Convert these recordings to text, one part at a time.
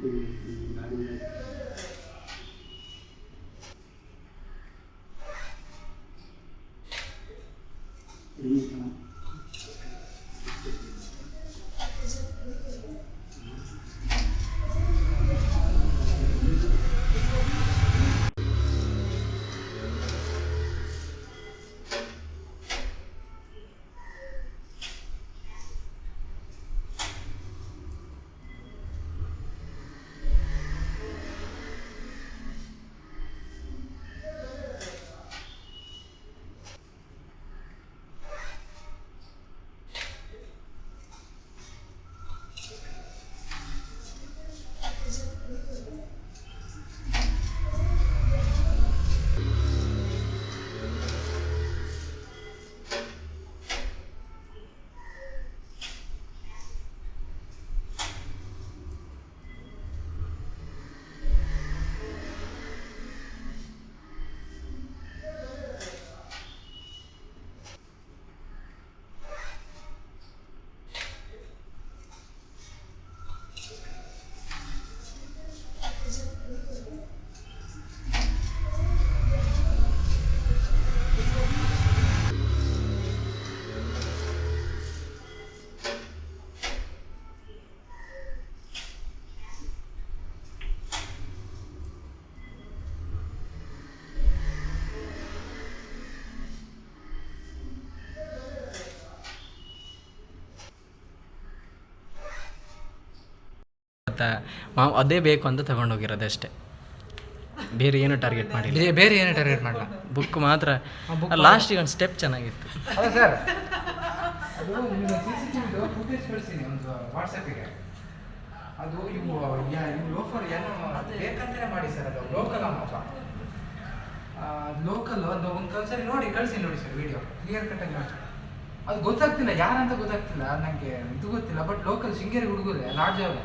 Thank you. ಮತ್ತು ಮಾವು ಅದೇ ಬೇಕು ಅಂತ ತಗೊಂಡೋಗಿರೋದು ಅಷ್ಟೇ. ಬೇರೆ ಏನು ಟಾರ್ಗೆಟ್ ಮಾಡಿಲ್ಲ. ಬೇ- ಬೇರೆ ಏನು ಟಾರ್ಗೆಟ್ ಮಾಡಲ್ಲ ಬುಕ್ ಮಾತ್ರ. ಲಾಸ್ಟಿಗೆ ಒಂದು ಸ್ಟೆಪ್ ಚೆನ್ನಾಗಿತ್ತು. ಸರ್ ಅದು ಇವು ಲೋಫರ್ ಏನೋ ಮಾಡಿ ಸರ್ ಅದು ಲೋಕಲ್ ಅಮ್ಮಪ್ಪ ಲೋಕಲ್ ಅದು ಒಂದು ಕಲ್ಸರಿ ನೋಡಿ ಕಳಿಸಿ ನೋಡಿ ಸರ್ ವಿಡಿಯೋ ಕ್ಲಿಯರ್ ಕಟ್ಟಾಗಿ ನೋಡಿ ಅದು ಗೊತ್ತಾಗ್ತಿಲ್ಲ ಯಾರಂತ ಗೊತ್ತಾಗ್ತಿಲ್ಲ ನನಗೆ ಇದು ಗೊತ್ತಿಲ್ಲ ಬಟ್ ಲೋಕಲ್ ಶೃಂಗೇರಿ ಹುಡುಗರೇ ಲಾಡ್ಜ್ ಅವರೇ.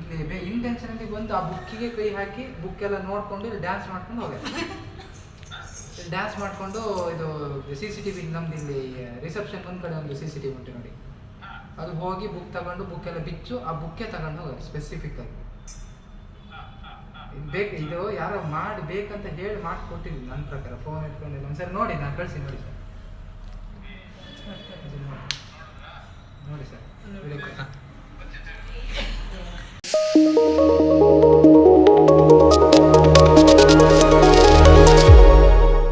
ಇಲ್ಲಿ ಬೇ ಇಂಟೆನ್ಷನಲ್ಲಿ ಬಂದು ಆ ಬುಕ್ಕಿಗೆ ಕೈ ಹಾಕಿ ಬುಕ್ ಎಲ್ಲ ನೋಡ್ಕೊಂಡು ಇಲ್ಲಿ ಡ್ಯಾನ್ಸ್ ಮಾಡ್ಕೊಂಡು ಹೋಗ್ಯಾರ ಡ್ಯಾನ್ಸ್ ಮಾಡಿಕೊಂಡು ಇದು ಸಿ ಸಿ ಟಿ ವಿ ನಮ್ದು ಇಲ್ಲಿ ರಿಸೆಪ್ಷನ್ ಒಂದು ಕಡೆ ಒಂದು ಸಿ ಸಿ ಟಿ ವಿ ಉಂಟು ನೋಡಿ. ಅದು ಹೋಗಿ ಬುಕ್ ತಗೊಂಡು ಬುಕ್ ಎಲ್ಲ ಬಿಚ್ಚು ಆ ಬುಕ್ಕೇ ತಗೊಂಡು ಹೋಗೋದು ಸ್ಪೆಸಿಫಿಕ್ ಆಗಿ. ಇದು ಬೇಕು ಇದು ಯಾರೋ ಮಾಡಿ ಬೇಕಂತ ಹೇಳಿ ಮಾಡ್ಕೊಟ್ಟಿದ್ವಿ ನನ್ನ ಪ್ರಕಾರ. ಫೋನ್ ಇಟ್ಕೊಂಡು ಒಂದ್ಸರಿ ನೋಡಿ ನಾನು ಕಳಿಸಿ ನೋಡಿ ಸರ್. ನೋಡಿ. ಸರ್.